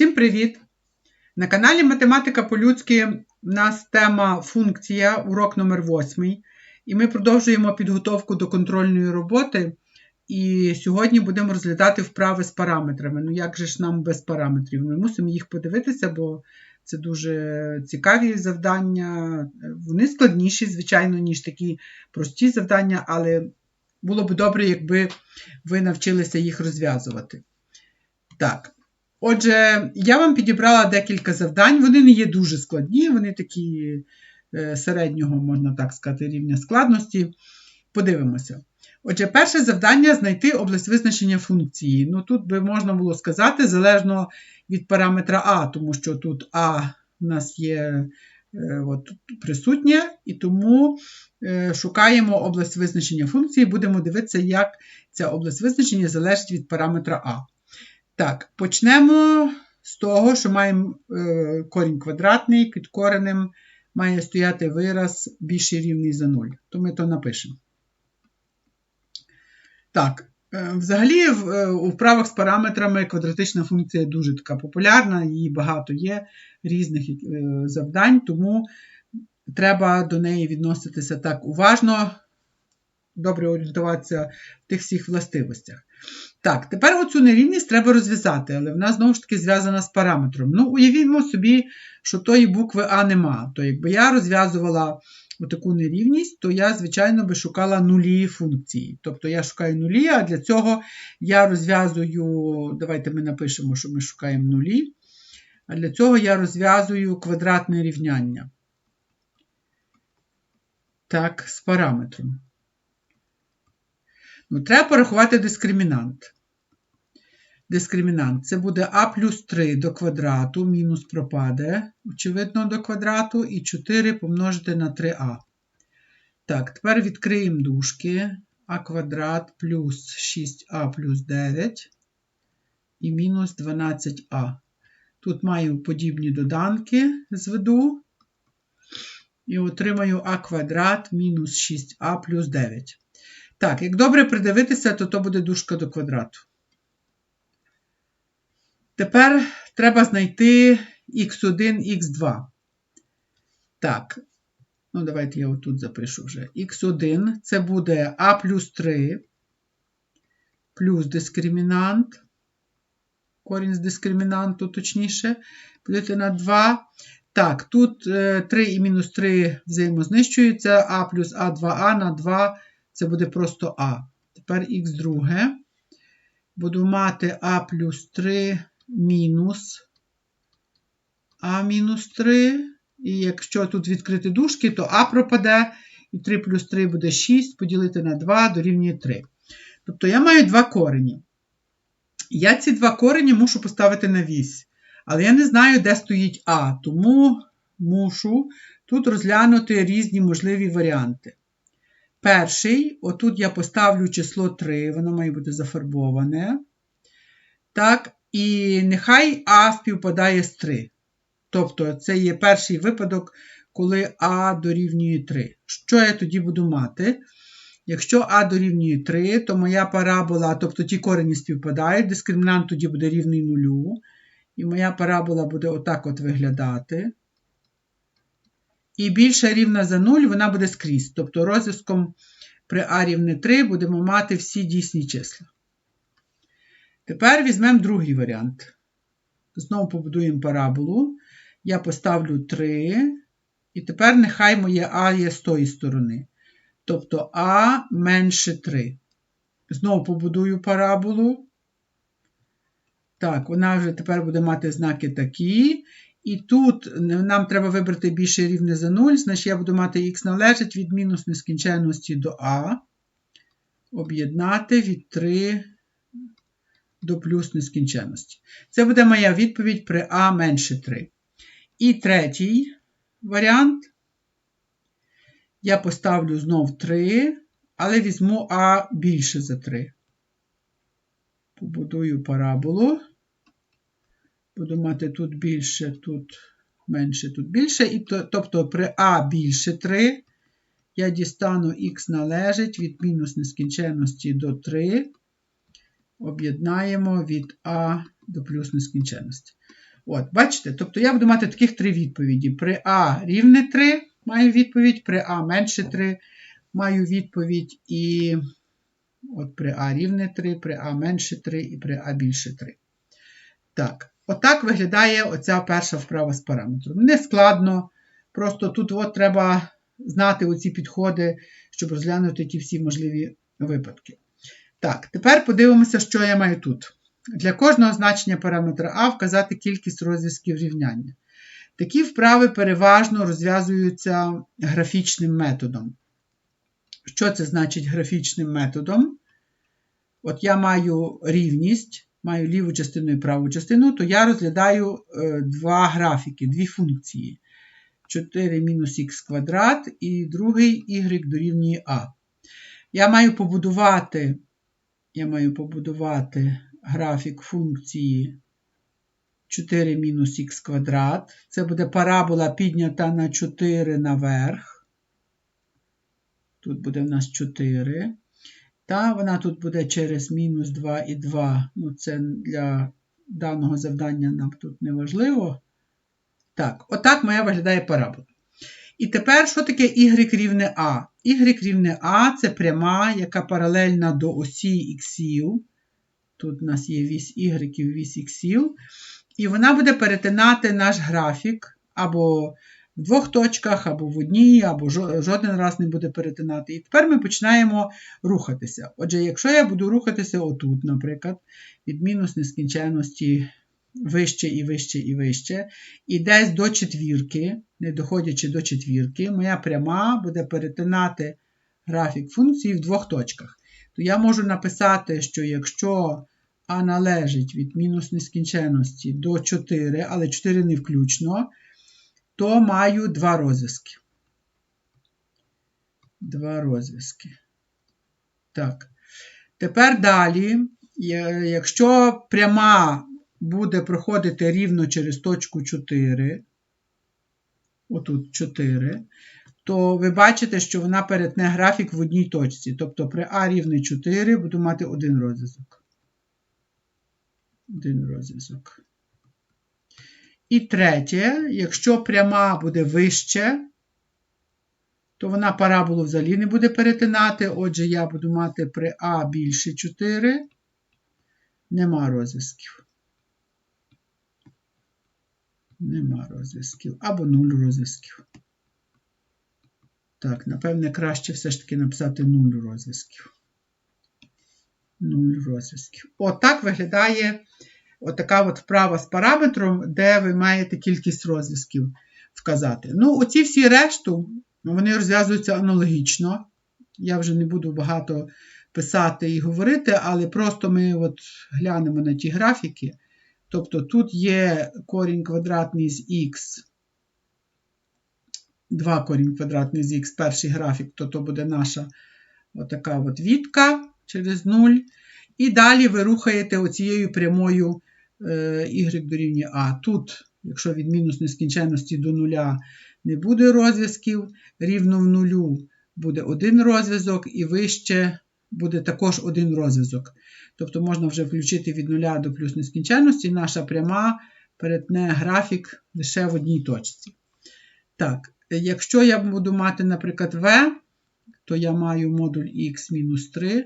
Всім привіт! На каналі Математика по-людськи в нас тема функція, урок номер 8 І ми продовжуємо підготовку до контрольної роботи. І сьогодні будемо розглядати вправи з параметрами. Ну, як же ж нам без параметрів? Ми мусимо їх подивитися, бо це дуже цікаві завдання. Вони складніші, звичайно, ніж такі прості завдання, але було б добре, якби ви навчилися їх розв'язувати. Так. Отже, я вам підібрала декілька завдань. Вони не є дуже складні, вони такі е, середнього, можна так сказати, рівня складності. Подивимося. Отже, перше завдання знайти область визначення функції. Ну, Тут би можна було сказати, залежно від параметра А, тому що тут А у нас є е, от, присутнє, і тому е, шукаємо область визначення функції, будемо дивитися, як ця область визначення залежить від параметра А. Так, почнемо з того, що маємо е, корінь квадратний, під коренем має стояти вираз більший рівний за 0. То ми то напишемо. Так, е, взагалі, е, у вправах з параметрами квадратична функція дуже така популярна, її багато є різних завдань, тому треба до неї відноситися так уважно, добре орієнтуватися в тих всіх властивостях. Так, тепер оцю нерівність треба розв'язати, але вона знову ж таки зв'язана з параметром. Ну, уявімо собі, що тої букви А нема. То якби я розв'язувала таку нерівність, то я, звичайно, би шукала нулі функції. Тобто я шукаю нулі, а для цього я розв'язую, давайте ми напишемо, що ми шукаємо нулі. А для цього я розв'язую квадратне рівняння. Так, з параметром. Ну, Треба порахувати дискримінант. Дискримінант це буде а плюс 3 до квадрату, мінус пропаде, очевидно, до квадрату, і 4 помножити на 3а. Так, тепер відкриємо дужки. а квадрат плюс 6а плюс 9 і мінус 12а. Тут маю подібні доданки, зведу. І отримаю а квадрат мінус 6а плюс 9. Так, як добре придивитися, то то буде дужка до квадрату. Тепер треба знайти х1, х2. Так, ну давайте я отут запишу вже. х1 це буде а плюс 3 плюс дискримінант. Корінь з дискримінанту, точніше, поділити на 2. Так, тут 3 е, і мінус 3 взаємознищуються, а плюс А2а на 2 це буде просто А. Тепер х друге. Буду мати А плюс 3 мінус А мінус 3. І якщо тут відкрити дужки, то А пропаде. І 3 плюс 3 буде 6, поділити на 2 дорівнює 3. Тобто я маю два корені. Я ці два корені мушу поставити на вісь. Але я не знаю, де стоїть А, тому мушу тут розглянути різні можливі варіанти. Перший, отут я поставлю число 3, воно має бути зафарбоване. Так, і нехай А співпадає з 3. Тобто, це є перший випадок, коли А дорівнює 3. Що я тоді буду мати? Якщо А дорівнює 3, то моя парабола, тобто ті корені співпадають, дискримінант тоді буде рівний нулю. І моя парабола буде отак от виглядати і більша рівна за 0, вона буде скрізь. Тобто розв'язком при А рівне 3 будемо мати всі дійсні числа. Тепер візьмемо другий варіант. Знову побудуємо параболу. Я поставлю 3. І тепер нехай моє А є з тої сторони. Тобто А менше 3. Знову побудую параболу. Так, вона вже тепер буде мати знаки такі. І тут нам треба вибрати більше рівне за 0, значить я буду мати х належить від мінус нескінченності до А. Об'єднати від 3 до плюс нескінченності. Це буде моя відповідь при А менше 3. І третій варіант. Я поставлю знов 3, але візьму А більше за 3. Побудую параболу. Буду мати тут більше, тут менше, тут більше. І то, Тобто при А більше 3 я дістану х належить від мінус нескінченності до 3. Об'єднаємо від А до плюс нескінченності. От, бачите? Тобто я буду мати таких три відповіді. При А рівне 3 маю відповідь, при А менше 3 маю відповідь. І от при А рівне 3, при А менше 3 і при А більше 3. Так, отак виглядає оця перша вправа з параметром. Не складно, просто тут от треба знати оці підходи, щоб розглянути ті всі можливі випадки. Так, тепер подивимося, що я маю тут. Для кожного значення параметра А вказати кількість розв'язків рівняння. Такі вправи переважно розв'язуються графічним методом. Що це значить графічним методом? От я маю рівність, маю ліву частину і праву частину, то я розглядаю е, два графіки, дві функції. 4 мінус х квадрат і другий y дорівнює А. Я маю побудувати, я маю побудувати графік функції 4 мінус х квадрат. Це буде парабола піднята на 4 наверх. Тут буде в нас 4. Та вона тут буде через мінус 2 і 2. Ну, це для даного завдання нам тут не важливо. Так, отак моя виглядає парабола. І тепер, що таке y рівне А? Y рівне А це пряма, яка паралельна до осі іксів. Тут у нас є вісь y, вісь іксів. І вона буде перетинати наш графік або в двох точках, або в одній, або жоден раз не буде перетинати. І тепер ми починаємо рухатися. Отже, якщо я буду рухатися отут, наприклад, від мінус нескінченності вище і вище і вище, і десь до четвірки, не доходячи до четвірки, моя пряма буде перетинати графік функції в двох точках. То я можу написати, що якщо А належить від мінус нескінченності до 4, але 4 не включно, то маю два розв'язки. Два розв'язки. Так. Тепер далі, якщо пряма буде проходити рівно через точку 4, отут 4, то ви бачите, що вона перетне графік в одній точці. Тобто при А рівне 4 буду мати один розв'язок. Один розв'язок. І третє, якщо пряма буде вище, то вона параболу взагалі не буде перетинати. Отже, я буду мати при А більше 4, нема розв'язків. Нема розв'язків. Або нуль розв'язків. Так, напевне, краще все ж таки написати нуль розв'язків. Нуль розв'язків. Отак виглядає отака от вправа з параметром, де ви маєте кількість розв'язків вказати. Ну, оці всі решту, вони розв'язуються аналогічно. Я вже не буду багато писати і говорити, але просто ми от глянемо на ті графіки. Тобто тут є корінь квадратний з х, 2 корінь квадратний з х, перший графік, то то буде наша отака от відка через 0. І далі ви рухаєте оцією прямою y дорівнює А. Тут, якщо від мінус нескінченності до нуля не буде розв'язків, рівно в нулю буде один розв'язок, і вище буде також один розв'язок. Тобто можна вже включити від нуля до плюс нескінченності, наша пряма перетне графік лише в одній точці. Так, якщо я буду мати, наприклад, v, то я маю модуль x-3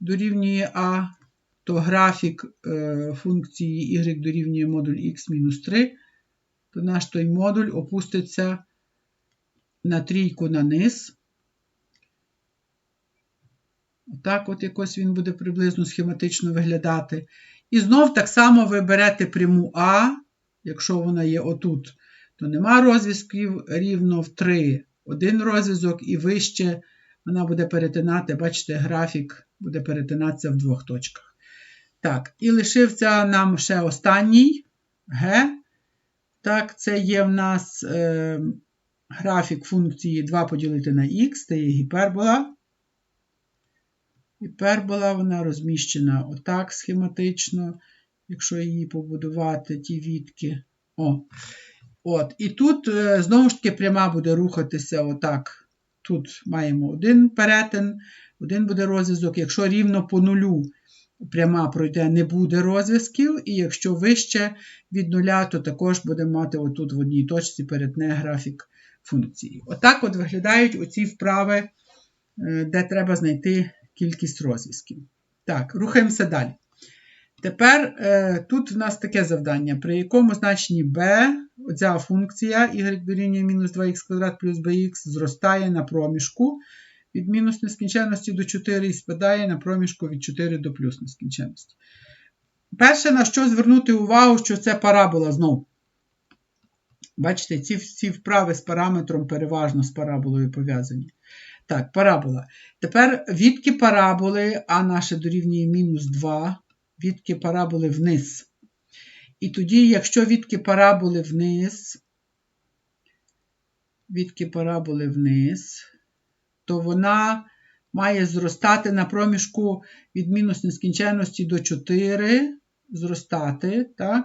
дорівнює А, то графік е, функції y дорівнює модуль x-3, то наш той модуль опуститься на трійку на низ. Так, от якось він буде приблизно схематично виглядати. І знов так само ви берете пряму А, якщо вона є отут, то нема розв'язків рівно в 3. Один розв'язок і вище вона буде перетинати, бачите, графік буде перетинатися в двох точках. Так, і лишився нам ще останній Г. Так, це є в нас е, графік функції 2 поділити на х, це є гіпербола. Гіпербола вона розміщена отак схематично, якщо її побудувати, ті відки. О. От. І тут, е, знову ж таки, пряма буде рухатися отак. Тут маємо один перетин, один буде розв'язок. Якщо рівно по нулю пряма пройде, не буде розв'язків, і якщо вище від нуля, то також буде мати отут в одній точці перетне графік функції. Отак от виглядають оці вправи, е, де треба знайти кількість розв'язків. Так, рухаємося далі. Тепер е, тут в нас таке завдання, при якому значенні b, оця функція y дорівнює мінус 2х квадрат плюс bx зростає на проміжку від мінус нескінченності до 4 і спадає на проміжку від 4 до плюс нескінченності. Перше, на що звернути увагу, що це парабола знову. Бачите, ці ці вправи з параметром переважно з параболою пов'язані. Так, парабола. Тепер відки параболи, а наше дорівнює мінус 2, відки параболи вниз. І тоді, якщо відки параболи вниз, відки параболи вниз, то вона має зростати на проміжку від мінус нескінченності до 4, зростати, так?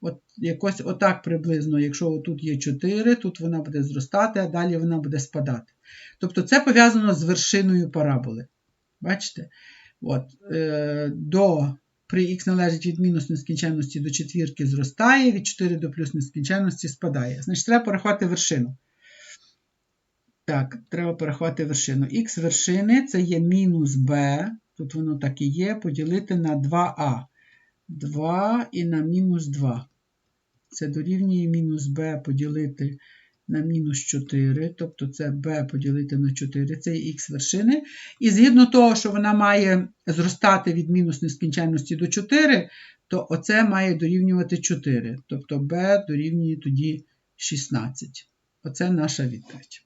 От якось отак приблизно, якщо тут є 4, тут вона буде зростати, а далі вона буде спадати. Тобто це пов'язано з вершиною параболи. Бачите? От, е, до, При х належить від мінус нескінченності до четвірки зростає, від 4 до плюс нескінченності спадає. Значить, треба порахувати вершину. Так, треба порахувати вершину. Х вершини це є мінус b, тут воно так і є, поділити на 2а. 2 і на мінус 2. Це дорівнює мінус b поділити на мінус 4, тобто це b поділити на 4, це є х вершини. І згідно того, що вона має зростати від мінус нескінченності до 4, то оце має дорівнювати 4. Тобто b дорівнює тоді 16. Оце наша відповідь.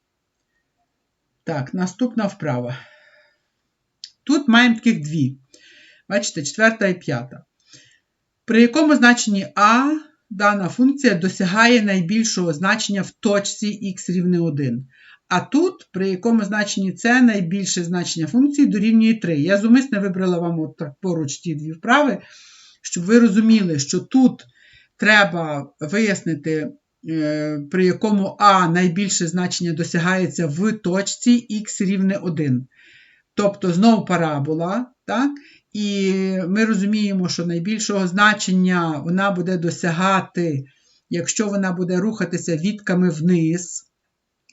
Так, наступна вправа. Тут маємо таких дві. Бачите, четверта і п'ята. При якому значенні А дана функція досягає найбільшого значення в точці х рівне 1. А тут, при якому значенні С найбільше значення функції дорівнює 3. Я зумисне вибрала вам от поруч ті дві вправи, щоб ви розуміли, що тут треба вияснити при якому А найбільше значення досягається в точці х рівне 1. Тобто знову парабола. так? І ми розуміємо, що найбільшого значення вона буде досягати, якщо вона буде рухатися відками вниз.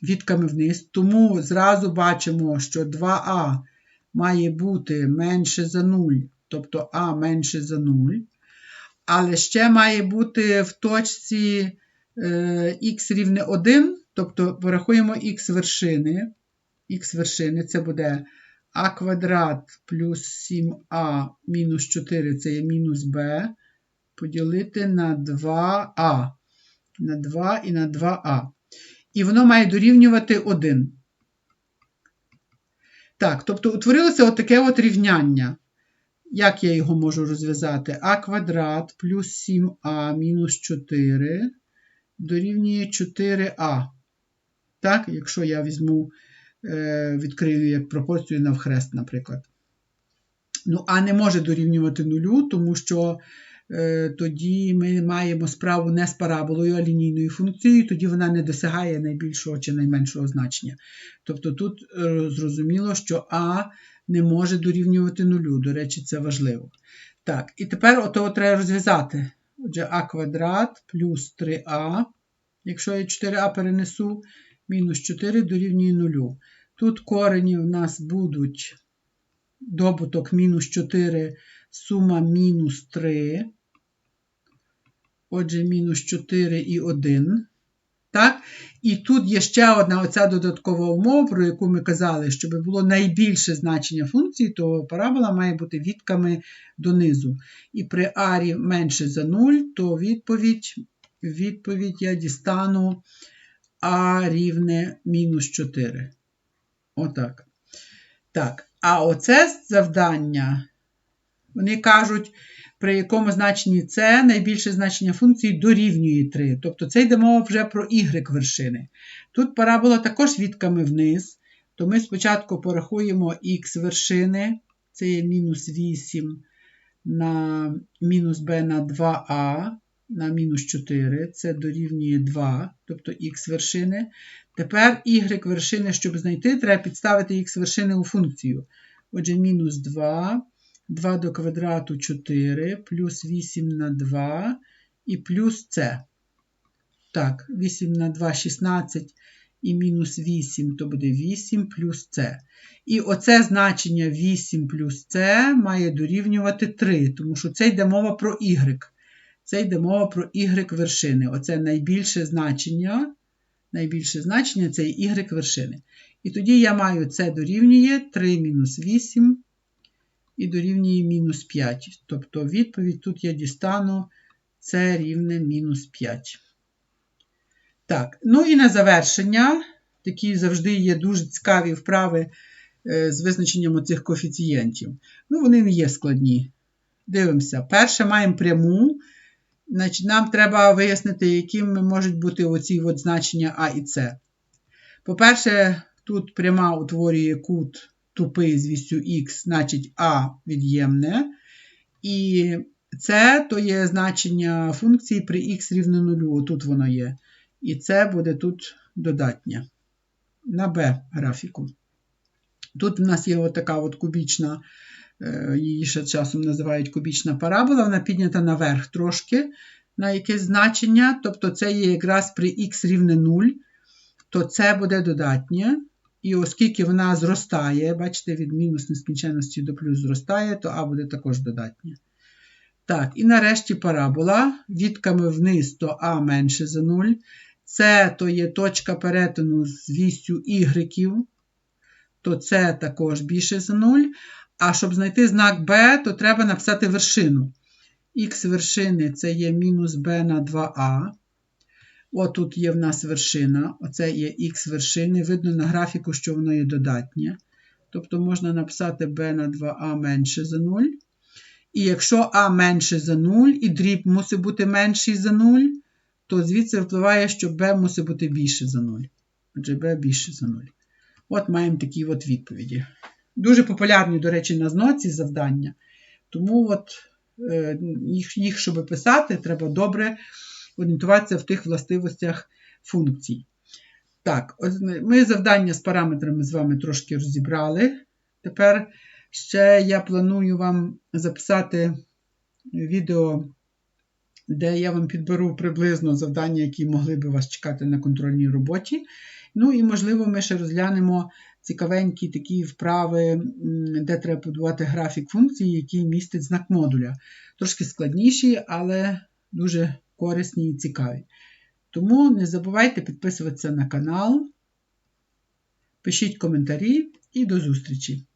Відками вниз. Тому зразу бачимо, що 2а має бути менше за 0, тобто А менше за 0. Але ще має бути в точці х е, рівне 1, тобто порахуємо х вершини. Х вершини це буде а квадрат плюс 7а мінус 4 це є мінус b, поділити на 2а. На 2 і на 2а. І воно має дорівнювати 1. Так, тобто утворилося отаке от рівняння. Як я його можу розв'язати? а квадрат плюс 7а мінус 4 дорівнює 4а. Так, якщо я візьму, е, відкрию пропорцію навхрест, наприклад. Ну, а не може дорівнювати нулю, тому що е, тоді ми маємо справу не з параболою, а лінійною функцією, тоді вона не досягає найбільшого чи найменшого значення. Тобто тут е, зрозуміло, що А не може дорівнювати нулю. До речі, це важливо. Так, і тепер ото треба розв'язати. Отже, а квадрат плюс 3а. Якщо я 4а перенесу, мінус 4 дорівнює 0. Тут корені у нас будуть добуток мінус 4, сума мінус 3. Отже, мінус 4 і 1. Так? І тут є ще одна оця додаткова умова, про яку ми казали, щоб було найбільше значення функції, то парабола має бути відками донизу. І при арі менше за 0, то відповідь відповідь я дістану а рівне мінус 4. Отак. Так, а оце завдання, вони кажуть, при якому значенні С найбільше значення функції дорівнює 3. Тобто це йде мова вже про y вершини. Тут парабола також відками вниз, то ми спочатку порахуємо х вершини, це є мінус 8 на мінус b на 2а на мінус 4, це дорівнює 2, тобто х вершини. Тепер y вершини, щоб знайти, треба підставити х вершини у функцію. Отже, мінус 2 2 до квадрату 4, плюс 8 на 2 і плюс С. Так, 8 на 2 16 і мінус 8, то буде 8 плюс С. І оце значення 8 плюс С має дорівнювати 3, тому що це йде мова про y. Це йде мова про y вершини. Оце найбільше значення. Найбільше значення це y вершини. І тоді я маю це дорівнює 3 мінус 8 і дорівнює мінус 5. Тобто відповідь тут я дістану це рівне мінус 5. Так, ну і на завершення, такі завжди є дуже цікаві вправи е, з визначенням оцих коефіцієнтів. Ну, вони не є складні. Дивимося. Перше маємо пряму. Значить, Нам треба вияснити, якими можуть бути оці от значення А і С. По-перше, тут пряма утворює кут тупий з вісю Х, значить А від'ємне. І С то є значення функції при х рівно нулю. Тут воно є. І це буде тут додатнє. На Б графіку. Тут в нас є отака от кубічна, е, її ще часом називають кубічна парабола, вона піднята наверх трошки на якесь значення. Тобто це є якраз при х рівне 0, то це буде додатнє. І оскільки вона зростає, бачите, від мінус нескінченності до плюс зростає, то А буде також додатнє. Так, і нарешті парабола. Відками вниз, то А менше за 0. С то є точка перетину з вістю y, то С також більше за 0. А щоб знайти знак Б, то треба написати вершину. Х вершини це є мінус b на 2а. Отут є в нас вершина. Оце є х вершини. Видно на графіку, що воно є додатнє. Тобто можна написати b на 2а менше за 0. І якщо а менше за 0, і дріб мусить бути менший за 0, то звідси впливає, що b мусить бути більше за 0. Отже, b більше за 0. От маємо такі от відповіді. Дуже популярні, до речі, на зноці завдання. Тому от е, їх, їх, щоб писати, треба добре орієнтуватися в тих властивостях функцій. Так, ми завдання з параметрами з вами трошки розібрали. Тепер ще я планую вам записати відео де я вам підберу приблизно завдання, які могли би вас чекати на контрольній роботі. Ну і, можливо, ми ще розглянемо цікавенькі такі вправи, де треба будувати графік функції, який містить знак модуля. Трошки складніші, але дуже корисні і цікаві. Тому не забувайте підписуватися на канал, пишіть коментарі і до зустрічі!